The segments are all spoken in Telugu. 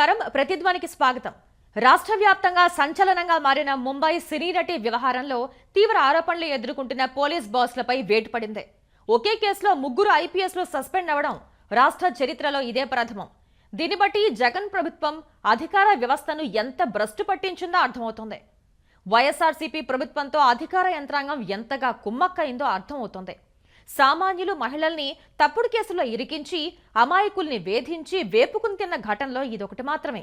నమస్కారం. ప్రతిధ్వనికి స్వాగతం. రాష్ట్ర వ్యాప్తంగా సంచలనంగా మారిన ముంబై సినీ నటి వ్యవహారంలో తీవ్ర ఆరోపణలు ఎదుర్కొంటున్న పోలీస్ బాస్లపై వేటు పడింది. ఒకే కేసులో ముగ్గురు ఐపీఎస్లు సస్పెండ్ అవ్వడం రాష్ట్ర చరిత్రలో ఇదే ప్రథమం. దీన్ని బట్టి జగన్ ప్రభుత్వం అధికార వ్యవస్థను ఎంత భ్రష్టు పట్టించిందో అర్థమవుతోంది. వైఎస్ఆర్సీపీ ప్రభుత్వంతో అధికార యంత్రాంగం ఎంతగా కుమ్మక్కైందో అర్థమవుతుంది. సామాన్యులు మహిళల్ని తప్పుడు కేసుల్లో ఇరికించి అమాయకుల్ని వేధించి వేపుకుని తిన్న ఘటనలో ఇదొకటి మాత్రమే.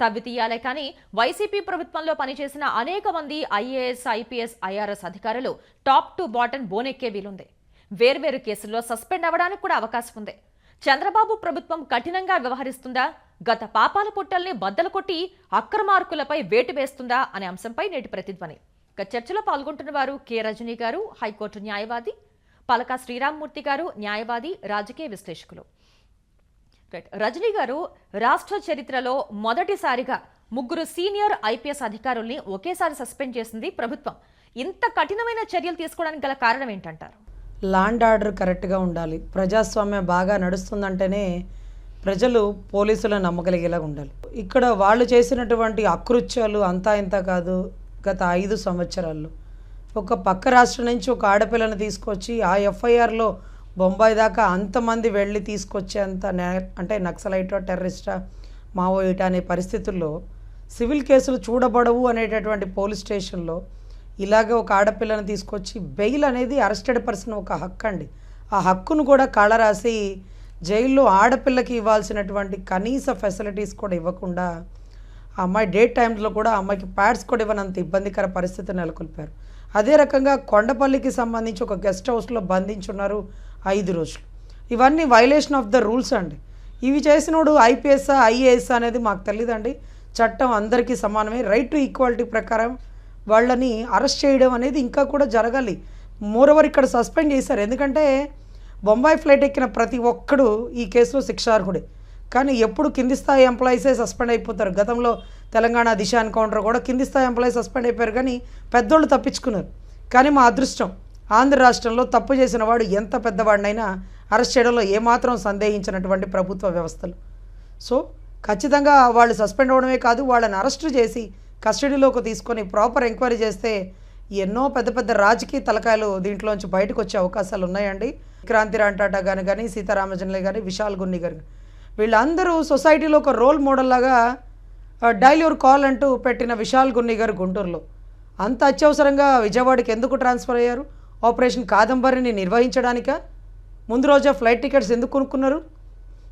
తవ్వి తీయాలే కానీ వైసీపీ ప్రభుత్వంలో పనిచేసిన అనేక మంది ఐఏఎస్ ఐపీఎస్ ఐఆర్ఎస్ అధికారులు టాప్ టు బాటన్ బోనెక్కే వీలుంది. వేర్వేరు కేసుల్లో సస్పెండ్ అవ్వడానికి కూడా అవకాశం ఉంది. చంద్రబాబు ప్రభుత్వం కఠినంగా వ్యవహరిస్తుందా? గత పాపాల పుట్టల్ని బద్దలు కొట్టి అక్రమార్కులపై వేటు వేస్తుందా అనే అంశంపై నేటి ప్రతిధ్వని. ఇక చర్చలో పాల్గొంటున్న వారు కె రజనీ గారు హైకోర్టు న్యాయవాది పలక శ్రీరామ్మూర్తి గారు న్యాయవాది రాజకీయ విశ్లేషకులు. రజనీ గారు రాష్ట్ర చరిత్రలో మొదటిసారిగా ముగ్గురు సీనియర్ ఐపీఎస్ అధికారుల్ని ఒకేసారి సస్పెండ్ చేసింది ప్రభుత్వం. ఇంత కఠినమైన చర్యలు తీసుకోవడానికి గల కారణం ఏంటంటారు? లాండ్ ఆర్డర్ కరెక్ట్గా ఉండాలి. ప్రజాస్వామ్యం బాగా నడుస్తుందంటేనే ప్రజలు పోలీసులను నమ్మగలిగేలా ఉండాలి. ఇక్కడ వాళ్ళు చేసినటువంటి అకృత్యాలు అంతా ఇంత కాదు. గత ఐదు సంవత్సరాల్లో ఒక పక్క రాష్ట్రం నుంచి ఒక ఆడపిల్లని తీసుకొచ్చి ఆ ఎఫ్ఐఆర్లో బొంబాయి దాకా అంతమంది వెళ్ళి తీసుకొచ్చేంత అంటే నక్సలైటో టెర్రరిస్టా మావోయిటా అనే పరిస్థితుల్లో సివిల్ కేసులు చూడబడవు అనేటటువంటి పోలీస్ స్టేషన్లో ఇలాగే ఒక ఆడపిల్లని తీసుకొచ్చి బెయిల్ అనేది అరెస్టెడ్ పర్సన్ ఒక హక్కు అండి. ఆ హక్కును కూడా కళరాసి జైల్లో ఆడపిల్లకి ఇవ్వాల్సినటువంటి కనీస ఫెసిలిటీస్ కూడా ఇవ్వకుండా ఆ అమ్మాయి డేట్ టైమ్స్లో కూడా అమ్మాయికి ప్యాడ్స్ కూడా ఇవ్వనంత ఇబ్బందికర పరిస్థితి నెలకొల్పారు. అదే రకంగా కొండపల్లికి సంబంధించి ఒక గెస్ట్ హౌస్లో బంధించున్నారు ఐదు రోజులు. ఇవన్నీ వైలేషన్ ఆఫ్ ద రూల్స్ అండి. ఇవి చేసినోడు ఐపీఎస్ ఐఏఎస్ అనేది మాకు తెలియదండి చట్టం అందరికీ సమానమే. రైట్ టు ఈక్వాలిటీ ప్రకారం వాళ్ళని అరెస్ట్ చేయడం అనేది ఇంకా కూడా జరగాలి. మోరవర్ ఇక్కడ సస్పెండ్ చేశారు. ఎందుకంటే బొంబాయి ఫ్లైట్ ఎక్కిన ప్రతి ఒక్కడు ఈ కేసులో శిక్షార్హుడే. కానీ ఎప్పుడు కింది స్థాయి ఎంప్లాయీసే సస్పెండ్ అయిపోతారు. గతంలో తెలంగాణ దిశ ఎన్కౌంటర్ కూడా కింది స్థాయి ఎంప్లాయీ సస్పెండ్ అయిపోయారు కానీ పెద్దోళ్ళు తప్పించుకున్నారు. కానీ మా అదృష్టం ఆంధ్ర రాష్ట్రంలో తప్పు చేసిన వాడు ఎంత పెద్దవాడినైనా అరెస్ట్ చేయడంలో ఏమాత్రం సందేహించినటువంటి ప్రభుత్వ వ్యవస్థలు. సో ఖచ్చితంగా వాళ్ళు సస్పెండ్ అవ్వడమే కాదు వాళ్ళని అరెస్ట్ చేసి కస్టడీలోకి తీసుకొని ప్రాపర్ ఎంక్వైరీ చేస్తే ఎన్నో పెద్ద పెద్ద రాజకీయ తలకాయలు దీంట్లోంచి బయటకు వచ్చే అవకాశాలు ఉన్నాయండి. క్రాంతి రాంటాటా గాని కానీ సీతారామజన్లే కానీ విశాల్ గున్ని గారు వీళ్ళందరూ సొసైటీలో ఒక రోల్ మోడల్ లాగా డైలీ యువర్ కాల్ అంటూ పెట్టిన విశాల్ గున్ని గారు గుంటూరులో. అంత అత్యవసరంగా విజయవాడకి ఎందుకు ట్రాన్స్ఫర్ అయ్యారు? ఆపరేషన్ కాదంబరిని నిర్వహించడానికా? ముందు రోజే ఫ్లైట్ టికెట్స్ ఎందుకు కొనుక్కున్నారు?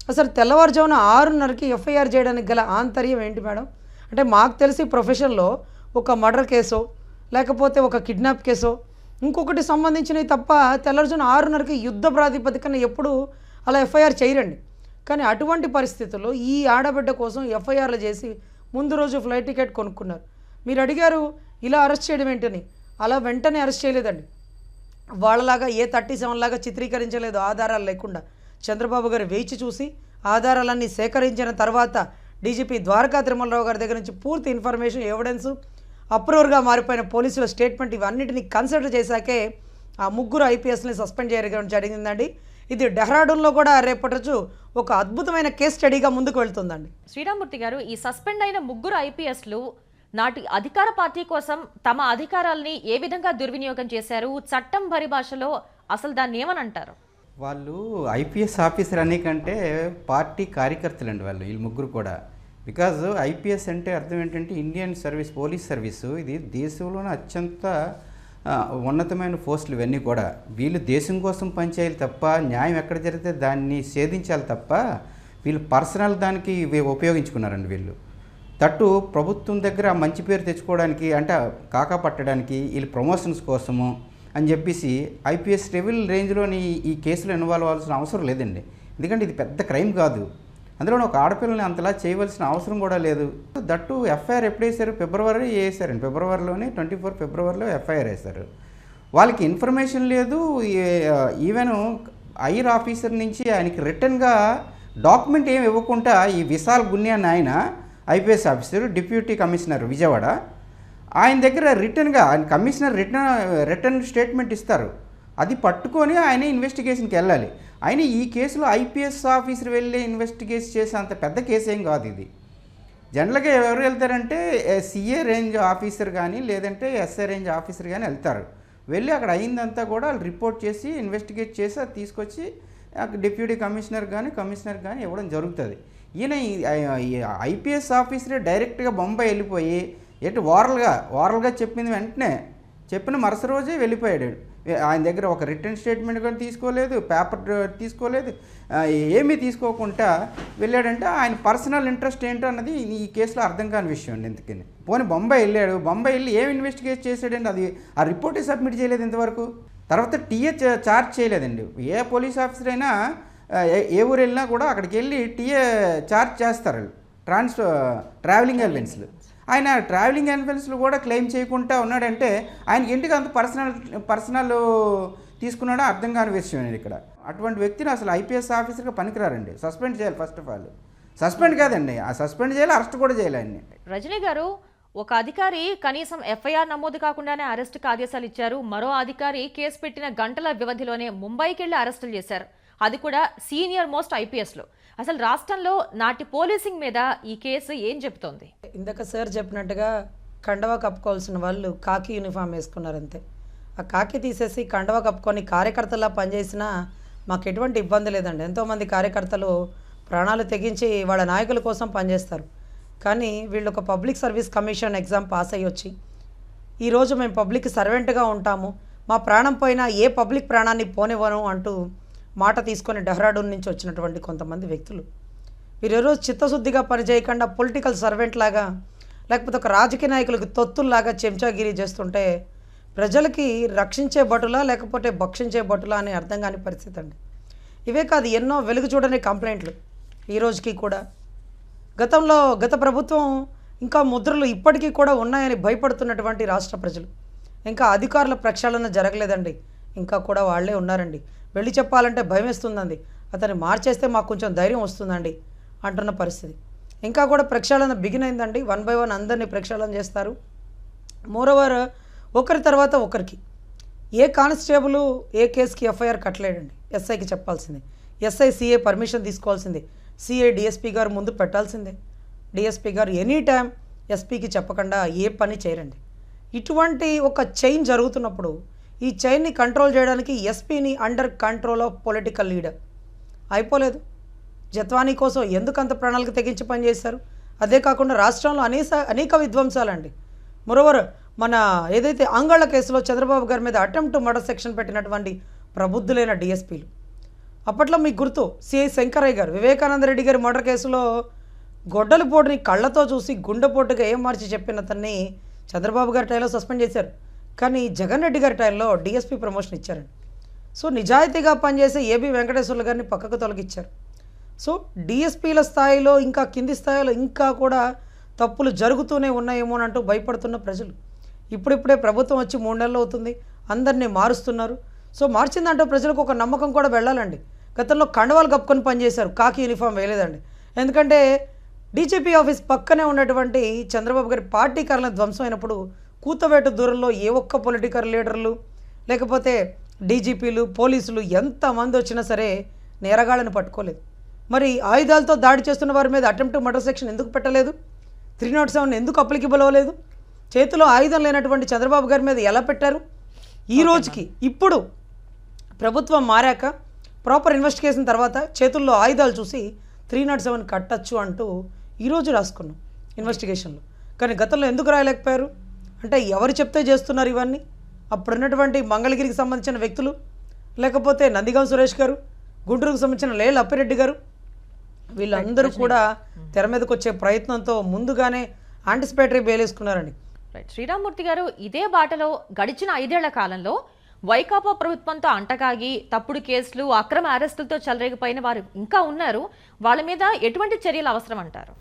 అసలు తెల్లవారుజామున ఆరున్నరకి ఎఫ్ఐఆర్ చేయడానికి గల ఆంతర్యం ఏంటి మేడం? అంటే మాకు తెలిసి ప్రొఫెషన్లో ఒక మర్డర్ కేసో లేకపోతే ఒక కిడ్నాప్ కేసో ఇంకొకటి సంబంధించినవి తప్ప తెల్లవారుజామున ఆరున్నరకి యుద్ధ ప్రాతిపదికన ఎప్పుడు అలా ఎఫ్ఐఆర్ చేయరండి. కానీ అటువంటి పరిస్థితుల్లో ఈ ఆడబిడ్డ కోసం ఎఫ్ఐఆర్లు చేసి ముందు రోజు ఫ్లైట్ టికెట్ కొనుక్కున్నారు. మీరు అడిగారు ఇలా అరెస్ట్ చేయడం ఏంటని? అలా వెంటనే అరెస్ట్ చేయలేదండి. వాళ్ళలాగా ఏ థర్టీ సెవెన్ లాగా చిత్రీకరించలేదు ఆధారాలు లేకుండా. చంద్రబాబు గారు వేచి చూసి ఆధారాలన్నీ సేకరించిన తర్వాత డీజీపీ ద్వారకా తిరుమలరావు గారి దగ్గర నుంచి పూర్తి ఇన్ఫర్మేషన్ ఎవిడెన్స్ అప్రూవర్గా మారిపోయిన పోలీసుల స్టేట్మెంట్ ఇవన్నిటిని కన్సిడర్ చేశాకే ఆ ముగ్గురు ఐపీఎస్ని సస్పెండ్ చేయడం జరిగిందండి. ఇది డెహ్రాడూన్లో కూడా రేపటి రోజు ఒక అద్భుతమైన కేస్ స్టడీగా ముందుకు వెళ్తుందండి. శ్రీరామూర్తి గారు ఈ సస్పెండ్ అయిన ముగ్గురు ఐపీఎస్లు నాటి అధికార పార్టీ కోసం తమ అధికారాల్ని ఏ విధంగా దుర్వినియోగం చేశారు? చట్టం పరిభాషలో అసలు దాన్ని ఏమని అంటారు? వాళ్ళు ఐపీఎస్ ఆఫీసర్ అనే కంటే పార్టీ కార్యకర్తలు అండి వాళ్ళు వీళ్ళు ముగ్గురు కూడా. బికాజ్ ఐపీఎస్ అంటే అర్థం ఏంటంటే ఇండియన్ సర్వీస్ పోలీస్ సర్వీసు. ఇది దేశంలోనే అత్యంత ఉన్నతమైన పోస్టులు ఇవన్నీ కూడా. వీళ్ళు దేశం కోసం పనిచేయాలి తప్ప న్యాయం ఎక్కడ జరిగితే దాన్ని ఛేదించాలి తప్ప వీళ్ళు పర్సనల్ దానికి ఉపయోగించుకున్నారండి వీళ్ళు. తట్టు ప్రభుత్వం దగ్గర మంచి పేరు తెచ్చుకోవడానికి అంటే కాకా పట్టడానికి వీళ్ళు ప్రమోషన్స్ కోసము అని చెప్పేసి ఐపీఎస్ లెవెల్ రేంజ్లోని ఈ కేసులో ఇన్వాల్వ్ అవ్వాల్సిన అవసరం లేదండి. ఎందుకంటే ఇది పెద్ద క్రైమ్ కాదు. అందులో ఒక ఆడపిల్లని అంతలా చేయవలసిన అవసరం కూడా లేదు. దట్టు ఎఫ్ఐఆర్ ఎప్పుడు వేశారు? ఫిబ్రవరి వేసారండి ఫిబ్రవరిలోనే ట్వంటీ ఫోర్ ఫిబ్రవరిలో ఎఫ్ఐఆర్ వేశారు. వాళ్ళకి ఇన్ఫర్మేషన్ లేదు. ఈవెన్ ఐర్ ఆఫీసర్ నుంచి ఆయనకి రిటర్న్గా డాక్యుమెంట్ ఏమి ఇవ్వకుండా ఈ విశాల్ గున్ని ఆయన IPS officer deputy commissioner Vijayawada ఆయన దగ్గర రిటర్న్గా ఆయన కమిషనర్ రిటర్న్ రిటర్న్ స్టేట్మెంట్ ఇస్తారు. అది పట్టుకొని ఆయన ఇన్వెస్టిగేషన్కి వెళ్ళాలి. ఆయన ఈ కేసులో ఐపీఎస్ ఆఫీసర్ వెళ్ళి ఇన్వెస్టిగేట్ చేసే అంత పెద్ద కేసు ఏం కాదు ఇది. జనరల్గా ఎవరు వెళ్తారంటే సిఏ రేంజ్ ఆఫీసర్ కానీ లేదంటే ఎస్ఏ రేంజ్ ఆఫీసర్ కానీ వెళ్తారు. వెళ్ళి అక్కడ అయిందంతా కూడా వాళ్ళు రిపోర్ట్ చేసి ఇన్వెస్టిగేట్ చేసి అది తీసుకొచ్చి డిప్యూటీ కమిషనర్ కానీ కమిషనర్ కానీ ఇవ్వడం జరుగుతుంది. ఈయన ఐపీఎస్ ఆఫీసరే డైరెక్ట్గా బొంబాయి వెళ్ళిపోయి ఎటు ఓరల్గా ఓరల్గా చెప్పింది వెంటనే చెప్పిన మరుసటి రోజే వెళ్ళిపోయాడు. ఆయన దగ్గర ఒక రిటర్న్ స్టేట్మెంట్ కూడా తీసుకోలేదు పేపర్ తీసుకోలేదు. ఏమీ తీసుకోకుండా వెళ్ళాడంటే ఆయన పర్సనల్ ఇంట్రెస్ట్ ఏంటో అన్నది ఈ కేసులో అర్థం కాని విషయం అండి ఎందుకని పోనీ బొంబాయి వెళ్ళాడు బొంబాయి వెళ్ళి ఏం ఇన్వెస్టిగేట్ చేశాడండి? అది ఆ రిపోర్టే సబ్మిట్ చేయలేదు ఇంతవరకు? తర్వాత టీఏ చార్జ్ చేయలేదండి. ఏ పోలీస్ ఆఫీసర్ అయినా ఏ ఊరు వెళ్ళినా కూడా అక్కడికి వెళ్ళి టీఏ చార్జ్ చేస్తారు. ట్రాన్స్ ట్రావెలింగ్ అలవెన్స్లు ఆయన ట్రావెలింగ్ అలవెన్స్లు కూడా క్లెయిమ్ చేయకుండా ఉన్నాడంటే ఆయనకి ఇంటికి అంత పర్సనల్ పర్సనల్ తీసుకున్నాడో అర్థం కాని విషయం ఇక్కడ. అటువంటి వ్యక్తిని అసలు ఐపీఎస్ ఆఫీసర్గా పనికిరారండి. సస్పెండ్ చేయాలి ఫస్ట్ ఆఫ్ ఆల్ సస్పెండ్ కాదండి. ఆ సస్పెండ్ చేయాలి అరెస్ట్ కూడా చేయాలి ఆయన్ని. రజనీ గారు ఒక అధికారి కనీసం ఎఫ్ఐఆర్ నమోదు కాకుండానే అరెస్టుకు ఆదేశాలు ఇచ్చారు. మరో అధికారి కేసు పెట్టిన గంటల వ్యవధిలోనే ముంబైకి వెళ్ళి అరెస్టులు చేశారు. అది కూడా సీనియర్ మోస్ట్ ఐపీఎస్లో అసలు రాష్ట్రంలో నాటి పోలీసింగ్ మీద ఈ కేసు ఏం చెబుతోంది? ఇందాక సార్ చెప్పినట్టుగా కండవా కప్పుకోవాల్సిన వాళ్ళు కాకి యూనిఫామ్ వేసుకున్నారు అంతే ఆ కాకి తీసేసి కండవా కప్పుకొని కార్యకర్తలా పనిచేసినా మాకు ఎటువంటి ఇబ్బంది లేదండి. ఎంతోమంది కార్యకర్తలు ప్రాణాలు తెగించి వాళ్ళ నాయకుల కోసం పనిచేస్తారు. కానీ వీళ్ళు ఒక public service commission exam pass అయ్యి వచ్చి ఈరోజు మేము పబ్లిక్ సర్వెంట్గా ఉంటాము. మా ప్రాణం పోయినా ఏ పబ్లిక్ ప్రాణాన్ని పోనివ్వను అంటూ మాట తీసుకొని డెహ్రాడూన్ నుంచి వచ్చినటువంటి కొంతమంది వ్యక్తులు. వీరు ఈరోజు చిత్తశుద్ధిగా పనిచేయకుండా పొలిటికల్ సర్వెంట్ లాగా లేకపోతే ఒక రాజకీయ నాయకులకు తొత్తుల్లాగా చెంచాగిరి చేస్తుంటే ప్రజలకి రక్షించే భటులా లేకపోతే భక్షించే భటులా అని అర్థం కాని పరిస్థితి అండి. ఇవే కాదు ఎన్నో వెలుగు చూడని కంప్లైంట్లు ఈ రోజుకి కూడా. గతంలో గత ప్రభుత్వం ఇంకా ముద్రలు ఇప్పటికీ కూడా ఉన్నాయని భయపడుతున్నటువంటి రాష్ట్ర ప్రజలు. ఇంకా అధికారుల ప్రక్షాళన జరగలేదండి. ఇంకా కూడా వాళ్ళే ఉన్నారండి. వెళ్ళి చెప్పాలంటే భయం వేస్తుందండి అతన్ని మార్చేస్తే మాకు కొంచెం ధైర్యం వస్తుందండి అంటున్న పరిస్థితి. ఇంకా కూడా ప్రక్షాళన బిగిన్ అయిందండి. వన్ బై వన్ అందరినీ ప్రక్షాళన చేస్తారు. మోరోవర్ ఒకరి తర్వాత ఒకరికి. ఏ కానిస్టేబుల్ ఏ కేసుకి ఎఫ్ఐఆర్ కట్టలేడండి. ఎస్ఐకి చెప్పాల్సిందే. ఎస్ఐ సిఏ పర్మిషన్ తీసుకోవాల్సిందే. సిఏ డిఎస్పీ గారు ముందు పెట్టాల్సిందే. డిఎస్పీ గారు ఎనీ టైం ఎస్పీకి చెప్పకుండా ఏ పని చేయరండి. ఇటువంటి ఒక చైన్ జరుగుతున్నప్పుడు ఈ చైన్ని కంట్రోల్ చేయడానికి ఎస్పీని under control of political leader అయిపోలేదు. జత్వానీ కోసం ఎందుకంత ప్రణాళిక తెగించి పనిచేశారు అదే కాకుండా రాష్ట్రంలో అనేక అనేక విధ్వంసాలండి. మరోవర్ మన ఏదైతే ఆంగ్ల కేసులో చంద్రబాబు గారి మీద అటెంప్ట్ మర్డర్ సెక్షన్ పెట్టినటువంటి ప్రబుద్ధులైన డిఎస్పీలు అప్పట్లో మీకు గుర్తు సిఐ శంకరయ్య గారు వివేకానంద రెడ్డి గారి మర్డర్ కేసులో గొడ్డలి పోటుని కళ్ళతో చూసి గుండెపోటుగా ఏం మార్చి చెప్పిన అతన్ని చంద్రబాబు గారి టైంలో సస్పెండ్ చేశారు. కానీ జగన్ రెడ్డి గారి టైంలో డిఎస్పీ ప్రమోషన్ ఇచ్చారండి. సో నిజాయితీగా పనిచేసే ఏబి వెంకటేశ్వర్లు గారిని పక్కకు తొలగించారు సో డిఎస్పీల స్థాయిలో ఇంకా కింది స్థాయిలో ఇంకా కూడా తప్పులు జరుగుతూనే ఉన్నాయేమోనంటూ భయపడుతున్న ప్రజలు. ఇప్పుడిప్పుడే ప్రభుత్వం వచ్చి మూడు నెలలు అవుతుంది అందరినీ మారుస్తున్నారు. సో మార్చిందంటే ప్రజలకు ఒక నమ్మకం కూడా వెళ్ళాలండి. గతంలో కండవాలు కప్పుకొని పనిచేశారు కాకి యూనిఫామ్ వేయలేదండి. ఎందుకంటే డీజీపీ ఆఫీస్ పక్కనే ఉన్నటువంటి చంద్రబాబు గారి పార్టీ కార్యాలయం ధ్వంసం అయినప్పుడు కూతవేటు దూరంలో ఏ ఒక్క పొలిటికల్ లీడర్లు లేకపోతే డీజీపీలు పోలీసులు ఎంతమంది వచ్చినా సరే నేరగాళ్ళని పట్టుకోలేదు. మరి ఆయుధాలతో దాడి చేస్తున్న వారి మీద అటెంప్ట్ మర్డర్ సెక్షన్ ఎందుకు పెట్టలేదు? త్రీ నాట్ సెవెన్ ఎందుకు అప్లికబుల్ అవ్వలేదు? చేతిలో ఆయుధం లేనటువంటి చంద్రబాబు గారి మీద ఎలా పెట్టారు? ఈ రోజుకి ఇప్పుడు ప్రభుత్వం మారాక ప్రాపర్ ఇన్వెస్టిగేషన్ తర్వాత చేతుల్లో ఆయుధాలు చూసి త్రీ నాట్ సెవెన్ కట్టచ్చు అంటూ ఈరోజు రాసుకున్నాం ఇన్వెస్టిగేషన్లో. కానీ గతంలో ఎందుకు రాయలేకపోయారు? అంటే ఎవరు చెప్తే చేస్తున్నారు ఇవన్నీ? అప్పుడున్నటువంటి మంగళగిరికి సంబంధించిన వ్యక్తులు? లేకపోతే నందిగాం సురేష్ గారు గుంటూరుకు సంబంధించిన లేల్ అప్పిరెడ్డి గారు? వీళ్ళందరూ కూడా తెర మీదకి వచ్చే ప్రయత్నంతో ముందుగానే వేసుకున్నారండి. రైట్ శ్రీరామ్మూర్తి గారు ఇదే బాటలో గడిచిన ఐదేళ్ళ కాలంలో వైకాపా ప్రభుత్వంతో అంటకాగి తప్పుడు కేసులు అక్రమ అరెస్టులతో చెలరేగిపోయిన వారు ఇంకా ఉన్నారు. వాళ్ళ మీద ఎటువంటి చర్యలు అవసరం అంటారు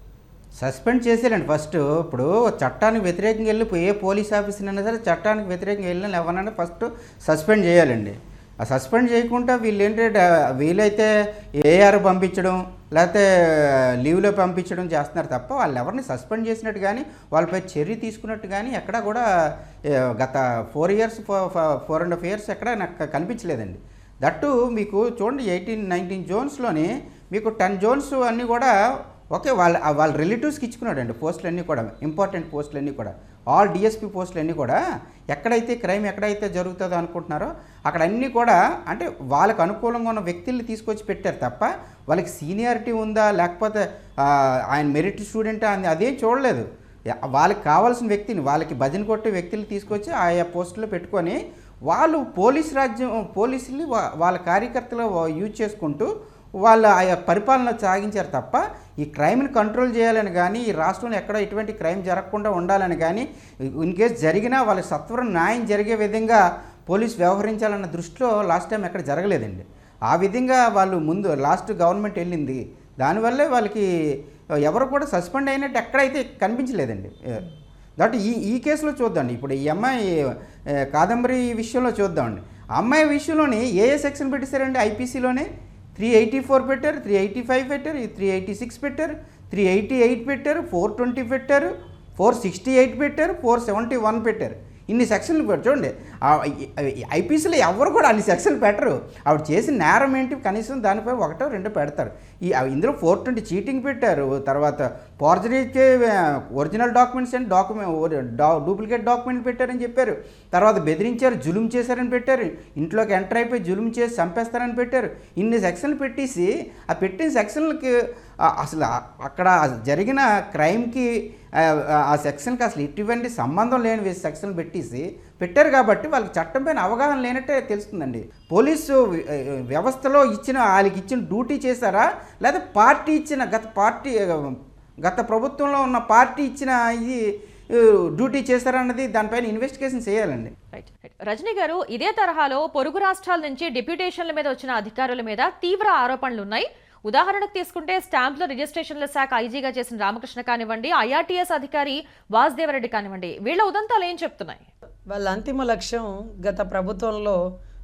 సస్పెండ్ చేసేయాలండి. ఫస్ట్ ఇప్పుడు చట్టానికి వ్యతిరేకంగా వెళ్ళి ఏ పోలీస్ ఆఫీసర్ అయినా సరే చట్టానికి వ్యతిరేకంగా వెళ్ళిన ఎవరైనా ఫస్ట్ సస్పెండ్ చేయాలండి. ఆ సస్పెండ్ చేయకుండా వీళ్ళు ఏంటంటే వీలైతే ఏఆర్ పంపించడం లేకపోతే లీవ్లో పంపించడం చేస్తున్నారు తప్ప వాళ్ళు ఎవరిని సస్పెండ్ చేసినట్టు కానీ వాళ్ళపై చర్య తీసుకున్నట్టు కానీ ఎక్కడా కూడా గత four years four and half years ఎక్కడ నాకు కనిపించలేదండి. దట్టు మీకు చూడండి ఎయిటీన్ నైన్టీన్ జోన్స్లోని మీకు టెన్ జోన్స్ అన్నీ కూడా ఓకే వాళ్ళ వాళ్ళ రిలేటివ్స్కి ఇచ్చుకున్నాడు అండి పోస్టులన్నీ కూడా. ఇంపార్టెంట్ పోస్టులన్నీ కూడా. ఆల్ డిఎస్పీ పోస్టులన్నీ కూడా ఎక్కడైతే క్రైమ్ ఎక్కడైతే జరుగుతుందో అనుకుంటున్నారో అక్కడ అన్నీ కూడా అంటే వాళ్ళకు అనుకూలంగా ఉన్న వ్యక్తుల్ని తీసుకొచ్చి పెట్టారు తప్ప వాళ్ళకి సీనియారిటీ ఉందా లేకపోతే ఆయన మెరిట్ స్టూడెంట్ అని అదేం చూడలేదు. వాళ్ళకి కావాల్సిన వ్యక్తిని వాళ్ళకి భజన కొట్టే వ్యక్తులు తీసుకొచ్చి ఆయా పోస్టులో పెట్టుకొని వాళ్ళు పోలీస్ రాజ్యం పోలీసుల్ని వాళ్ళ కార్యకర్తలు యూజ్ చేసుకుంటూ వాళ్ళ ఆయా పరిపాలన సాగించారు తప్ప ఈ క్రైమ్ని కంట్రోల్ చేయాలని కానీ ఈ రాష్ట్రంలో ఎక్కడ ఎటువంటి క్రైమ్ జరగకుండా ఉండాలని కానీ ఇన్ కేస్ జరిగినా వాళ్ళ సత్వరం న్యాయం జరిగే విధంగా పోలీస్ వ్యవహరించాలన్న దృష్టిలో లాస్ట్ టైం ఎక్కడ జరగలేదండి. ఆ విధంగా వాళ్ళు ముందు లాస్ట్ గవర్నమెంట్ వెళ్ళింది. దానివల్లే వాళ్ళకి ఎవరు కూడా సస్పెండ్ అయినట్టు ఎక్కడైతే కనిపించలేదండి. దట్ ఈ ఈ కేసులో చూద్దాండి ఇప్పుడు ఈ అమ్మాయి కాదంబరి విషయంలో చూద్దామండి. అమ్మాయి విషయంలోని ఏ ఏ సెక్షన్ పెట్టేశారండి ఐపీసీలోనే 384 better, 385 better, 386 better, 388 better, 420 better, 468 better, 471 better. ఇన్ని సెక్షన్లు పెట్టు చూడండి. ఐపీసీలో ఎవరు కూడా అన్ని సెక్షన్లు పెట్టరు. ఆవిడ చేసిన నేరం ఏంటి? కనీసం దానిపై ఒకటో రెండో పెడతారు. ఈ ఇందులో ఫోర్ ట్వంటీ చీటింగ్ పెట్టారు. తర్వాత ఫోర్జరీకి original documents and document duplicate document పెట్టారని చెప్పారు. తర్వాత బెదిరించారు జులుం చేశారని పెట్టారు. ఇంట్లోకి ఎంటర్ అయిపోయి జులుం చేసి చంపేస్తారని పెట్టారు. ఇన్ని సెక్షన్లు పెట్టేసి ఆ పెట్టిన సెక్షన్లకి అసలు అక్కడ జరిగిన క్రైమ్కి ఆ, సెక్షన్కి అసలు ఇటువంటి సంబంధం లేని సెక్షన్ పెట్టేసి పెట్టారు కాబట్టి వాళ్ళకి చట్టం పైన అవగాహన లేనట్టే తెలుస్తుందండి. పోలీసు వ్యవస్థలో ఇచ్చిన వాళ్ళకి ఇచ్చిన డ్యూటీ చేశారా? లేదా పార్టీ ఇచ్చిన గత పార్టీ గత ప్రభుత్వంలో ఉన్న పార్టీ ఇచ్చిన ఇది డ్యూటీ చేశారన్నది దానిపైన ఇన్వెస్టిగేషన్ చేయాలండి. రజనీ గారు ఇదే తరహాలో పొరుగు రాష్ట్రాల నుంచి డిప్యూటేషన్ల మీద వచ్చిన అధికారుల మీద తీవ్ర ఆరోపణలు ఉన్నాయి ఉదాహరణకు తీసుకుంటే స్టాంపుల రిజిస్ట్రేషన్ల శాఖ ఐజీగా చేసిన రామకృష్ణ కానివ్వండి ఐఆర్టీఎస్ అధికారి వాసుదేవరెడ్డి కానివ్వండి వీళ్ళ ఉదంతాలు ఏం చెప్తున్నాయి? వాళ్ళ అంతిమ లక్ష్యం గత ప్రభుత్వంలో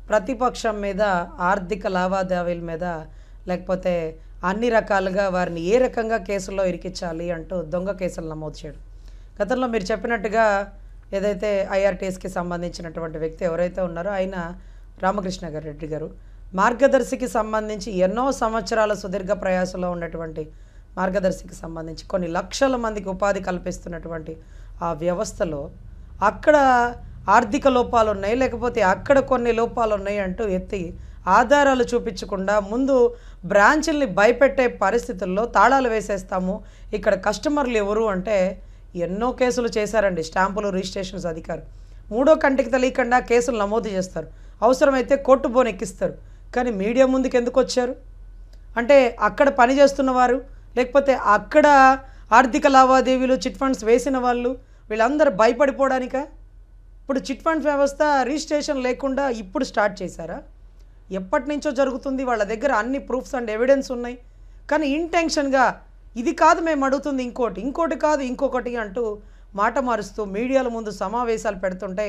ప్రతిపక్షం మీద ఆర్థిక లావాదేవీల మీద లేకపోతే అన్ని రకాలుగా వారిని ఏ రకంగా కేసుల్లో ఇరికించాలి అంటూ దొంగ కేసులు నమోదు చేయడం. గతంలో మీరు చెప్పినట్టుగా ఏదైతే ఐఆర్టీఎస్కి సంబంధించినటువంటి వ్యక్తి ఎవరైతే ఉన్నారో ఆయన రామకృష్ణ రెడ్డి గారు. మార్గదర్శికి సంబంధించి ఎన్నో సంవత్సరాల సుదీర్ఘ ప్రయాసంలో ఉన్నటువంటి మార్గదర్శికి సంబంధించి కొన్ని లక్షల మందికి ఉపాధి కల్పిస్తున్నటువంటి ఆ వ్యవస్థలో అక్కడ ఆర్థిక లోపాలు ఉన్నాయి లేకపోతే అక్కడ కొన్ని లోపాలు ఉన్నాయి అంటూ ఎత్తి ఆధారాలు చూపించకుండా ముందు బ్రాంచ్ల్ని భయపెట్టే పరిస్థితుల్లో తాళాలు వేసేస్తాము. ఇక్కడ కస్టమర్లు ఎవరు అంటే ఎన్నో కేసులు చేశారండి. స్టాంపులు రిజిస్ట్రేషన్స్ అధికారు మూడో కంటికి తెలియకుండా కేసులు నమోదు చేస్తారు. అవసరమైతే కోర్టు బోన్ ఎక్కిస్తారు కానీ మీడియా ముందుకు ఎందుకు వచ్చారు? అంటే అక్కడ పనిచేస్తున్న వారు లేకపోతే అక్కడ ఆర్థిక లావాదేవీలు చిట్ ఫండ్స్ వేసిన వాళ్ళు వీళ్ళందరూ భయపడిపోవడానికా? ఇప్పుడు చిట్ ఫండ్స్ వ్యవస్థ రిజిస్ట్రేషన్ లేకుండా ఇప్పుడు స్టార్ట్ చేశారా? ఎప్పటి నుంచో జరుగుతుంది వాళ్ళ దగ్గర అన్ని ప్రూఫ్స్ అండ్ ఎవిడెన్స్ ఉన్నాయి. కానీ ఇంటెన్షన్గా ఇది కాదు మేము అడుగుతుంది ఇంకోటి ఇంకోటి కాదు ఇంకొకటి అంటూ మాట మారుస్తూ మీడియాల ముందు సమావేశాలు పెడుతుంటే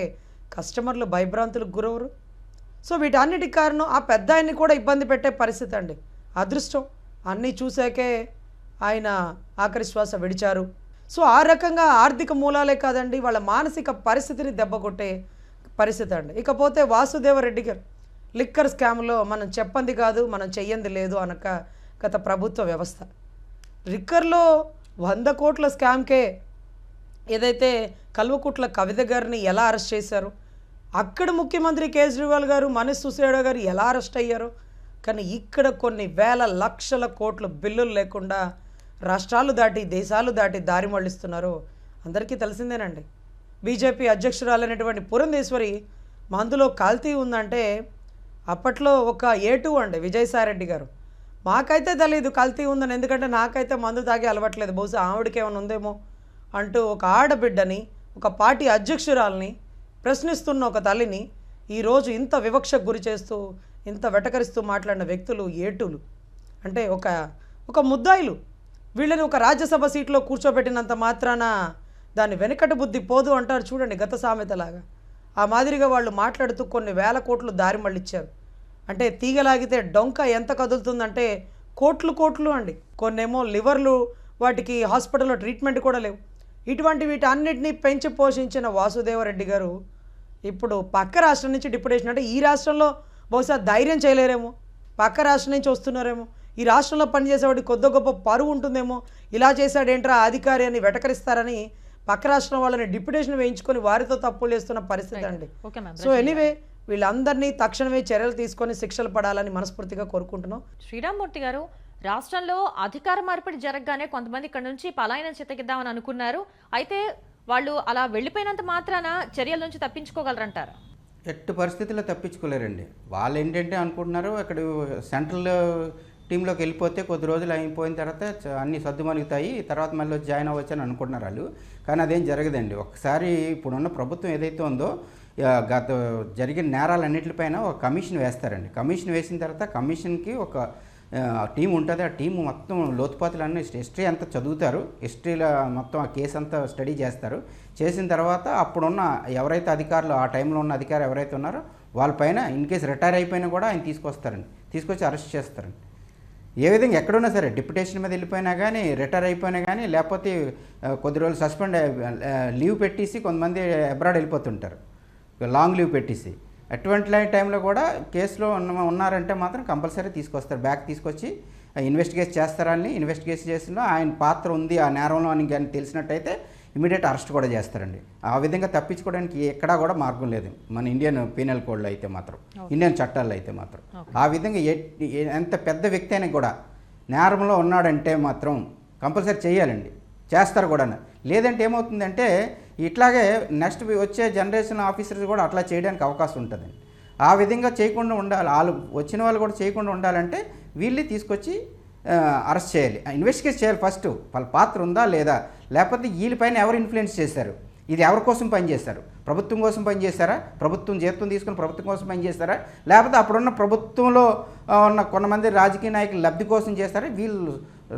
కస్టమర్లు భయభ్రాంతులకు గురవరు. సో వీటన్నిటి కారణం ఆ పెద్ద ఆయన్ని కూడా ఇబ్బంది పెట్టే పరిస్థితి అండి. అదృష్టం. అన్నీ చూసాకే ఆయన ఆఖరి శ్వాస విడిచారు. సో ఆ రకంగా ఆర్థిక మూలాలే కాదండి వాళ్ళ మానసిక పరిస్థితిని దెబ్బకొట్టే పరిస్థితి అండి. ఇకపోతే వాసుదేవరెడ్డి గారు లిక్కర్ స్కామ్లో మనం చెప్పంది కాదు మనం చెయ్యంది లేదు అనక గత ప్రభుత్వ వ్యవస్థ. లిక్కర్లో వంద కోట్ల స్కామ్కే ఏదైతే కల్వకుట్ల కవిత గారిని ఎలా అరెస్ట్ చేశారు అక్కడ ముఖ్యమంత్రి కేజ్రీవాల్ గారు మనీష్ సుసేడా గారు ఎలా అరెస్ట్ అయ్యారో? కానీ ఇక్కడ కొన్ని వేల లక్షల కోట్ల బిల్లులు లేకుండా రాష్ట్రాలు దాటి దేశాలు దాటి దారి మళ్ళిస్తున్నారు అందరికీ తెలిసిందేనండి. బీజేపీ అధ్యక్షురాలైనటువంటి పురంధేశ్వరి మందులో కల్తీ ఉందంటే అప్పట్లో ఒక ఏ టూ అండి విజయసాయిరెడ్డి గారు. మాకైతే తెలియదు కల్తీ ఉందని ఎందుకంటే నాకైతే మందు తాగి అలవట్లేదు. బహుశా ఆవిడకి ఏమైనా ఉందేమో అంటూ ఒక ఆడబిడ్డని ఒక పార్టీ అధ్యక్షురాలని ప్రశ్నిస్తున్న ఒక తల్లిని ఈరోజు ఇంత వివక్షకు గురి చేస్తూ ఇంత వెటకరిస్తూ మాట్లాడిన వ్యక్తులు ఏటులు. అంటే ఒక ఒక ముద్దాయిలు. వీళ్ళని ఒక రాజ్యసభ సీట్లో కూర్చోబెట్టినంత మాత్రాన దాని వెనకటి బుద్ధి పోదు అంటారు చూడండి గత సామెతలాగా. ఆ మాదిరిగా వాళ్ళు మాట్లాడుతూ కొన్ని వేల కోట్లు దారి మళ్ళిచ్చారు. అంటే తీగలాగితే డొంక ఎంత కదులుతుందంటే కోట్లు కోట్లు అండి. కొన్నేమో లివర్లు వాటికి హాస్పిటల్లో ట్రీట్మెంట్ కూడా లేవు. ఇటువంటి వీటన్నిటిని పెంచి పోషించిన వాసుదేవరెడ్డి గారు ఇప్పుడు పక్క రాష్ట్రం నుంచి డిప్యుటేషన్ అంటే ఈ రాష్ట్రంలో బహుశా ధైర్యం చేయలేరేమో పక్క రాష్ట్రం నుంచి వస్తున్నారేమో ఈ రాష్ట్రంలో పనిచేసేవాడి కొద్ది గొప్ప పరువు ఉంటుందేమో ఇలా చేశాడేంట్రా అధికారి అని వెటకరిస్తారని పక్క రాష్ట్రం వాళ్ళని డిప్యుటేషన్ వేయించుకొని వారితో తప్పులు చేస్తున్న పరిస్థితి అండి. సో ఎనీవే వీళ్ళందరినీ తక్షణమే చర్యలు తీసుకొని శిక్షలు పడాలని మనస్ఫూర్తిగా కోరుకుంటున్నాం. శ్రీరామ్మూర్తి గారు రాష్ట్రంలో అధికార మార్పిడి జరగగానే కొంతమంది ఇక్కడ నుంచి పలాయనం చిత్తగిద్దామని అనుకున్నారు. అయితే వాళ్ళు అలా వెళ్ళిపోయినంత మాత్రాన చర్యల నుంచి తప్పించుకోగలరంటారు? ఎట్టి పరిస్థితుల్లో తప్పించుకోలేరండి. వాళ్ళు ఏంటంటే అనుకుంటున్నారు అక్కడ సెంట్రల్ టీంలోకి వెళ్ళిపోతే కొద్ది రోజులు అయిపోయిన తర్వాత చ- అన్ని సర్దుమణుగుతాయి తర్వాత మళ్ళీ జాయిన్ అవ్వచ్చు అని అనుకుంటున్నారు వాళ్ళు. కానీ అదేం జరగదండి. ఒకసారి ఇప్పుడున్న ప్రభుత్వం ఏదైతే ఉందో గత జరిగిన నేరాలన్నింటిపైన ఒక కమిషన్ వేస్తారండి. కమిషన్ వేసిన తర్వాత కమిషన్కి ఒక ఆ, టీం ఉంటుంది ఆ టీం మొత్తం లోతుపాతులన్నీ హిస్టరీ అంతా చదువుతారు. హిస్టరీలో మొత్తం ఆ కేసు అంతా స్టడీ చేస్తారు. చేసిన తర్వాత అప్పుడున్న ఎవరైతే అధికారులు ఆ టైంలో ఉన్న అధికారులు ఎవరైతే ఉన్నారో వాళ్ళపైన ఇన్ కేసు రిటైర్ అయిపోయినా కూడా ఆయన తీసుకొస్తారండి. తీసుకొచ్చి అరెస్ట్ చేస్తారండి. ఏ విధంగా ఎక్కడున్నా సరే డిప్యుటేషన్ మీద వెళ్ళిపోయినా కానీ రిటైర్ అయిపోయినా కానీ లేకపోతే కొద్ది రోజులు సస్పెండ్ లీవ్ పెట్టేసి కొంతమంది అబ్రాడ్ వెళ్ళిపోతుంటారు. లాంగ్ లీవ్ పెట్టేసి. అటువంటి టైంలో కూడా కేసులో ఉన్న ఉన్నారంటే మాత్రం కంపల్సరీ తీసుకొస్తారు. బ్యాక్ తీసుకొచ్చి ఇన్వెస్టిగేట్ చేస్తారని ఇన్వెస్టిగేషన్ చేసిన ఆయన పాత్ర ఉంది ఆ నేరంలో అని కానీ తెలిసినట్టయితే ఇమీడియట్ అరెస్ట్ కూడా చేస్తారండి. ఆ విధంగా తప్పించుకోవడానికి ఎక్కడా కూడా మార్గం లేదు. మన ఇండియన్ పీనల్ కోడ్లో అయితే మాత్రం. ఇండియన్ చట్టాల్లో అయితే మాత్రం. ఆ విధంగా ఎంత పెద్ద వ్యక్తి అయినా కూడా నేరంలో ఉన్నాడంటే మాత్రం కంపల్సరీ చేయాలండి. చేస్తారు కూడా లేదంటే ఏమవుతుందంటే ఇట్లాగే నెక్స్ట్ వచ్చే జనరేషన్ ఆఫీసర్స్ కూడా అట్లా చేయడానికి అవకాశం ఉంటుందండి ఆ విధంగా చేయకుండా ఉండాలి వాళ్ళు వచ్చిన వాళ్ళు కూడా చేయకుండా ఉండాలంటే వీళ్ళే తీసుకొచ్చి అరెస్ట్ చేయాలి. ఇన్వెస్టిగేట్ చేయాలి ఫస్ట్ వాళ్ళ పాత్ర ఉందా లేదా? లేకపోతే వీళ్ళపైన ఎవరు ఇన్ఫ్లుయెన్స్ చేశారు? ఇది ఎవరి కోసం పనిచేశారు ప్రభుత్వం కోసం పనిచేశారా ప్రభుత్వం జీతం తీసుకుని ప్రభుత్వం కోసం పనిచేస్తారా లేకపోతే అప్పుడున్న ప్రభుత్వంలో ఉన్న కొంతమంది రాజకీయ నాయకులు లబ్ధి కోసం చేస్తారా? వీళ్ళు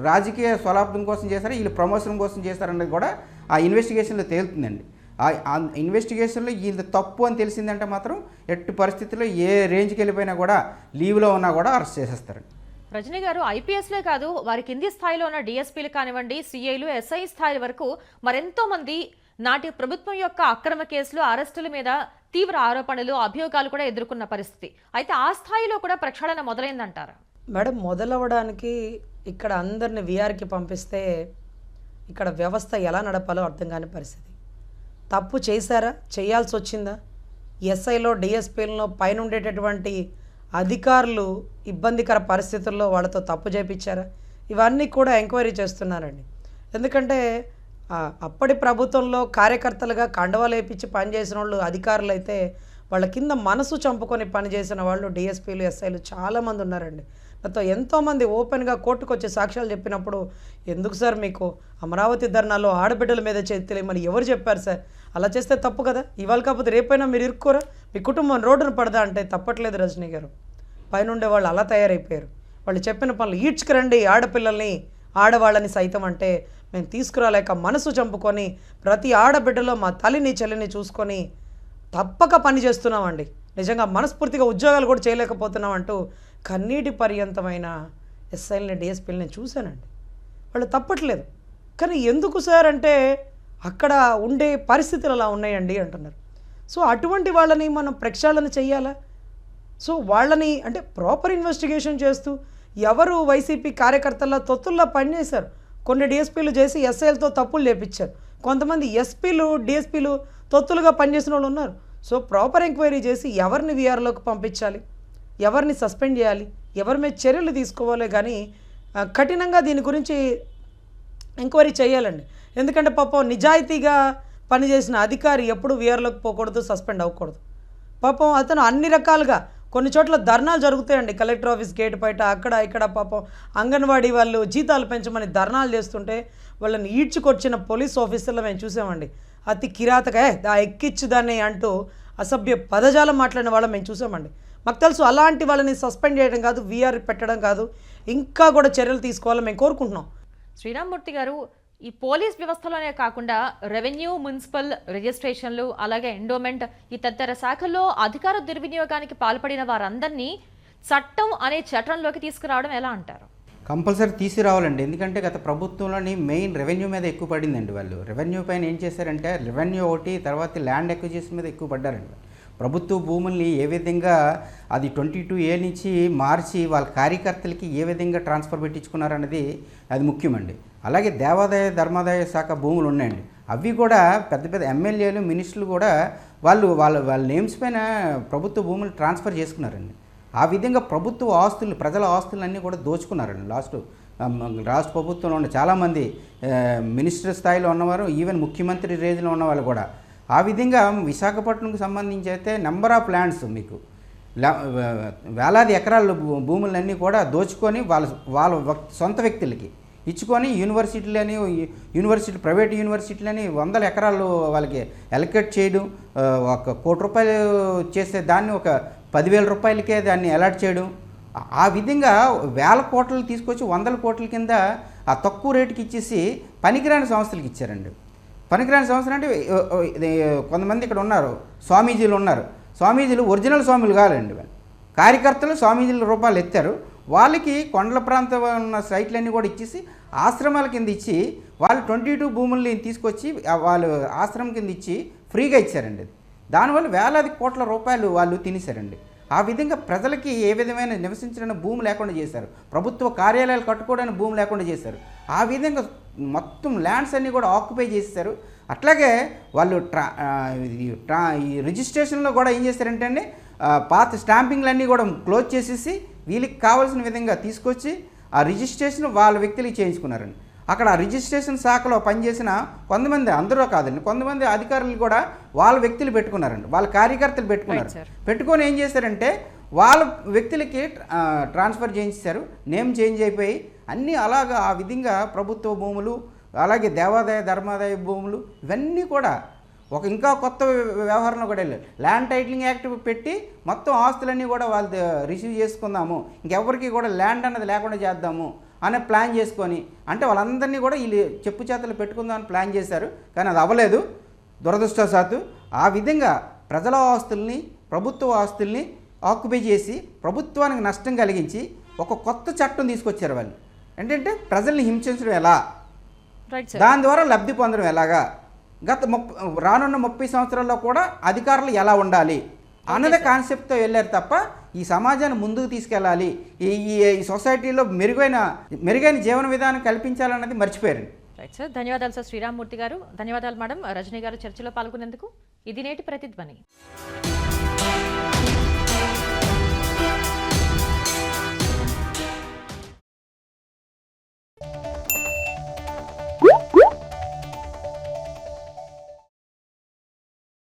రాజకీయ స్వలాభం కోసం చేస్తారా? వీళ్ళు ప్రమోషన్ కోసం చేస్తారనేది కూడా ఆ ఇన్వెస్టిగేషన్లో తేలుతుందండి. ఆ ఇన్వెస్టిగేషన్లో వీళ్ళు తప్పు అని తెలిసిందంటే మాత్రం ఎట్టి పరిస్థితుల్లో ఏ రేంజ్కి వెళ్ళిపోయినా కూడా లీవ్లో ఉన్నా కూడా అరెస్ట్ చేసేస్తారండి రజనీ గారు ఐపీఎస్లే కాదు వారి కింది స్థాయిలో ఉన్న డిఎస్పీలు కానివ్వండి సిఐలు ఎస్ఐ స్థాయి వరకు మరెంతో మంది నాటి ప్రభుత్వం యొక్క అక్రమ కేసులు అరెస్టుల మీద తీవ్ర ఆరోపణలు అభియోగాలు కూడా ఎదుర్కొన్న పరిస్థితి. అయితే ఆ స్థాయిలో కూడా ప్రక్షాళన మొదలైందంటారా? మేడం మొదలవ్వడానికి ఇక్కడ అందరిని విఆర్కి పంపిస్తే ఇక్కడ వ్యవస్థ ఎలా నడపాలో అర్థం కాని పరిస్థితి. తప్పు చేశారా? చేయాల్సి వచ్చిందా? ఎస్ఐలో డిఎస్పీలలో పైన ఉండేటటువంటి అధికారులు ఇబ్బందికర పరిస్థితుల్లో వాళ్ళతో తప్పు చేపించారా? ఇవన్నీ కూడా ఎంక్వైరీ చేస్తున్నారండి. ఎందుకంటే అప్పటి ప్రభుత్వంలో కార్యకర్తలుగా కండవాలు వేపించి పనిచేసిన వాళ్ళు అధికారులు అయితే వాళ్ళ కింద మనసు చంపుకొని పనిచేసిన వాళ్ళు డిఎస్పీలు ఎస్ఐలు చాలామంది ఉన్నారండి. నాతో ఎంతోమంది ఓపెన్గా కోర్టుకు వచ్చి సాక్ష్యాలు చెప్పినప్పుడు ఎందుకు సార్ మీకు అమరావతి ధర్నాలో ఆడబిడ్డల మీద చేతిలేమని ఎవరు చెప్పారు సార్? అలా చేస్తే తప్పు కదా? ఇవాళ కాకపోతే రేపైనా మీరు ఇరుక్కోరా? మీ కుటుంబం రోడ్డును పడదా? అంటే తప్పట్లేదు రజనీ గారు. పైనుండే వాళ్ళు అలా తయారైపోయారు. వాళ్ళు చెప్పిన పనులు ఈడ్చుకురండి ఆడపిల్లల్ని. ఆడవాళ్ళని సైతం అంటే మేము తీసుకురాలేక మనసు చంపుకొని ప్రతి ఆడబిడ్డలో మా తల్లిని చెల్లిని చూసుకొని తప్పక పని చేస్తున్నామండి. నిజంగా మనస్ఫూర్తిగా ఉద్యోగాలు కూడా చేయలేకపోతున్నాం అంటూ కన్నీటి పర్యంతమైన ఎస్ఐల్ని డిఎస్పీలు నేను చూశానండి. వాళ్ళు తప్పట్లేదు. కానీ ఎందుకు సార్ అంటే అక్కడ ఉండే పరిస్థితులు అలా ఉన్నాయండి అంటున్నారు. సో అటువంటి వాళ్ళని మనం ప్రక్షాళన చెయ్యాలా? సో వాళ్ళని అంటే ప్రాపర్ ఇన్వెస్టిగేషన్ చేస్తూ ఎవరు వైసీపీ కార్యకర్తల తొత్తుల్లో పనిచేశారు? కొన్ని డిఎస్పీలు చేసి ఎస్ఐలతో తప్పులు చేపించారు కొంతమంది ఎస్పీలు డిఎస్పీలు తొత్తులుగా పనిచేసిన వాళ్ళు ఉన్నారు. సో ప్రాపర్ ఎంక్వైరీ చేసి ఎవరిని వీఆర్లోకి పంపించాలి? ఎవరిని సస్పెండ్ చేయాలి? ఎవరి మీద చర్యలు తీసుకోవాలి? కానీ కఠినంగా దీని గురించి ఎంక్వైరీ చేయాలండి. ఎందుకంటే పాపం నిజాయితీగా పనిచేసిన అధికారి ఎప్పుడు వీఆర్లోకి పోకూడదు సస్పెండ్ అవ్వకూడదు. పాపం అతను అన్ని రకాలుగా కొన్ని చోట్ల ధర్నాలు జరుగుతాయండి. కలెక్టర్ ఆఫీస్ గేట్ బయట అక్కడ ఇక్కడ పాపం అంగన్వాడీ వాళ్ళు జీతాలు పెంచమని ధర్నాలు చేస్తుంటే వాళ్ళని ఈడ్చుకొచ్చిన పోలీస్ ఆఫీసర్లు మేము చూసామండి. అతి కిరాతక "ఏ, దా ఎక్కిచ్చు దాన్ని అంటూ అసభ్య పదజాలం మాట్లాడిన వాళ్ళం మేము చూసామండి. మాకు తెలుసు అలాంటి వాళ్ళని సస్పెండ్ చేయడం కాదు వీఆర్ పెట్టడం కాదు. ఇంకా కూడా చర్యలు తీసుకోవాలని మేము కోరుకుంటున్నాం. శ్రీరామ్మూర్తి గారు ఈ పోలీస్ వ్యవస్థలోనే కాకుండా రెవెన్యూ మున్సిపల్ రిజిస్ట్రేషన్లు అలాగే ఎండోమెంట్ ఈ తదితర శాఖల్లో అధికార దుర్వినియోగానికి పాల్పడిన వారందరినీ చట్టం అనే చట్టంలోకి తీసుకురావడం ఎలా అంటారు? కంపల్సరీ తీసుకురావాలండి. ఎందుకంటే గత ప్రభుత్వంలోని మెయిన్ రెవెన్యూ మీద ఎక్కువ పడిందండి వాళ్ళు. రెవెన్యూ పైన ఏం చేశారంటే రెవెన్యూ ఒకటి తర్వాత ల్యాండ్ ఎక్విజిషన్ మీద ఎక్కువ పడ్డారండి ప్రభుత్వ భూముల్ని ఏ విధంగా అది ట్వంటీ టూ ఏ నుంచి మార్చి వాళ్ళ కార్యకర్తలకి ఏ విధంగా ట్రాన్స్ఫర్ పెట్టించుకున్నారన్నది అది ముఖ్యమండి. అలాగే దేవాదాయ ధర్మాదాయ శాఖ భూములు ఉన్నాయండి. అవి కూడా పెద్ద పెద్ద ఎమ్మెల్యేలు మినిస్టర్లు కూడా వాళ్ళు వాళ్ళ వాళ్ళ నేమ్స్ పైన ప్రభుత్వ భూములు ట్రాన్స్ఫర్ చేసుకున్నారండి. ఆ విధంగా ప్రభుత్వ ఆస్తులు ప్రజల ఆస్తులన్నీ కూడా దోచుకున్నారండి. లాస్ట్ రాష్ట్ర ప్రభుత్వంలో ఉన్న చాలామంది మినిస్టర్ స్థాయిలో ఉన్నవారు ఈవెన్ ముఖ్యమంత్రి రేంజ్లో ఉన్న వాళ్ళు కూడా. ఆ విధంగా విశాఖపట్నంకు సంబంధించి అయితే నెంబర్ ఆఫ్ ల్యాండ్స్ మీకు వేలాది ఎకరాల భూములన్నీ కూడా దోచుకొని వాళ్ళ వాళ్ళ సొంత వ్యక్తులకి ఇచ్చుకొని యూనివర్సిటీలని యూనివర్సిటీ ప్రైవేట్ యూనివర్సిటీలని వందల ఎకరాలు వాళ్ళకి ఎలకేట్ చేయడం ఒక కోటి రూపాయలు చేసే దాన్ని ఒక పదివేల రూపాయలకే దాన్ని అలాట్ చేయడం. ఆ- ఆ విధంగా వేల కోట్లు తీసుకొచ్చి వందల కోట్ల కింద ఆ తక్కువ రేటుకి ఇచ్చేసి పనికిరాని సంస్థలకు ఇచ్చారండి. పనికిరాని సంస్థలు అంటే కొంతమంది ఇక్కడ ఉన్నారు స్వామీజీలు ఉన్నారు. స్వామీజీలు ఒరిజినల్ స్వాములు కాదండి కార్యకర్తలు స్వామీజీల రూపాయలు ఎత్తారు. వాళ్ళకి కొండల ప్రాంతం ఉన్న సైట్లన్నీ కూడా ఇచ్చేసి ఆశ్రమాల కింద ఇచ్చి వాళ్ళు ట్వంటీ టూ భూముల్ని తీసుకొచ్చి వాళ్ళు ఆశ్రమం కింద ఇచ్చి ఫ్రీగా ఇచ్చారండి దానివల్ల వేలాది కోట్ల రూపాయలు వాళ్ళు తినేశారండి. ఆ విధంగా ప్రజలకి ఏ విధమైన నివసించడానికి భూమి లేకుండా చేశారు. ప్రభుత్వ కార్యాలయాలు కట్టుకోవడానికి భూమి లేకుండా చేశారు. ఆ విధంగా మొత్తం ల్యాండ్స్ అన్నీ కూడా ఆక్యుపై చేశారు అట్లాగే వాళ్ళు ట్రా ట్రా ఈ రిజిస్ట్రేషన్లో కూడా ఏం చేశారంటే అండి పాత స్టాంపింగ్లన్నీ కూడా క్లోజ్ చేసేసి వీళ్ళకి కావాల్సిన విధంగా తీసుకొచ్చి ఆ రిజిస్ట్రేషన్ వాళ్ళ వ్యక్తులకి చేయించుకున్నారండి. అక్కడ ఆ రిజిస్ట్రేషన్ శాఖలో పనిచేసిన కొంతమంది అందరూ కాదండి కొంతమంది అధికారులు కూడా వాళ్ళ వ్యక్తులు పెట్టుకున్నారండి వాళ్ళ కార్యకర్తలు పెట్టుకున్నారు. పెట్టుకొని ఏం చేశారంటే వాళ్ళ వ్యక్తులకి ట్రాన్స్ఫర్ చేయించారు నేమ్ చేంజ్ అయిపోయి అన్నీ అలాగా ఆ విధంగా ప్రభుత్వ భూములు అలాగే దేవాదాయ ధర్మాదాయ భూములు ఇవన్నీ కూడా ఒక ఇంకా కొత్త వ్యవహారంలో కూడా వెళ్ళారు. ల్యాండ్ టైటిలింగ్ యాక్ట్ పెట్టి మొత్తం ఆస్తులన్నీ కూడా వాళ్ళు రిసీవ్ చేసుకుందాము ఇంకెవరికి కూడా ల్యాండ్ అన్నది లేకుండా చేద్దాము అనే ప్లాన్ చేసుకొని అంటే వాళ్ళందరినీ కూడా వీళ్ళు చెప్పు చేతలు పెట్టుకుందామని ప్లాన్ చేశారు కానీ అది అవ్వలేదు. దురదృష్టవశాత్తు ఆ విధంగా ప్రజల ఆస్తుల్ని ప్రభుత్వ ఆస్తుల్ని ఆక్యుపై చేసి ప్రభుత్వానికి నష్టం కలిగించి ఒక కొత్త చట్టం తీసుకొచ్చారు వాళ్ళు. ఏంటంటే ప్రజల్ని హింసించడం ఎలా? దాని ద్వారా లబ్ధి పొందడం ఎలాగా? గత ముప్ప రానున్న ముప్పై సంవత్సరాల్లో కూడా అధికారులు ఎలా ఉండాలి? అన్నది కాన్సెప్ట్తో వెళ్ళారు తప్ప ఈ సమాజాన్ని ముందుకు తీసుకెళ్ళాలి. ఈ ఈ- ఈ సొసైటీలో మెరుగైన మెరుగైన జీవన విధానం కల్పించాలన్నది మర్చిపోయారు. రైట్ సార్ ధన్యవాదాలు సార్ శ్రీరామ్మూర్తి గారు. ధన్యవాదాలు మేడం రజనీ గారు చర్చలో పాల్గొనేందుకు ఇది నేటి ప్రతిధ్వని. you